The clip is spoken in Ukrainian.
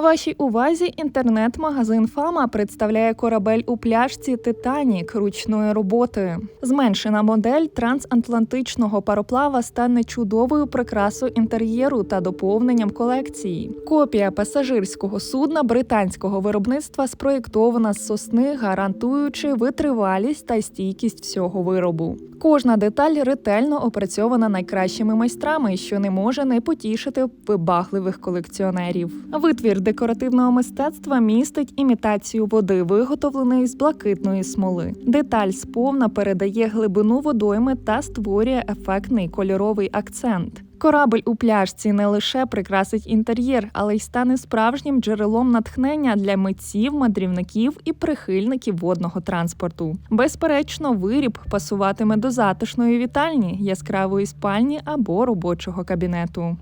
Вашій увазі інтернет-магазин Фама представляє корабель у пляшці Титанік ручної роботи. Зменшена модель трансатлантичного пароплава стане чудовою прикрасою інтер'єру та доповненням колекції. Копія пасажирського судна британського виробництва спроєктована з сосни, гарантуючи витривалість та стійкість всього виробу. Кожна деталь ретельно опрацьована найкращими майстрами, що не може не потішити вибагливих колекціонерів. Витвір декоративного мистецтва містить імітацію води, виготовленої з блакитної смоли. Деталь сповна передає глибину водойми та створює ефектний кольоровий акцент. Корабель у пляжці не лише прикрасить інтер'єр, але й стане справжнім джерелом натхнення для митців, мандрівників і прихильників водного транспорту. Безперечно, виріб пасуватиме до затишної вітальні, яскравої спальні або робочого кабінету.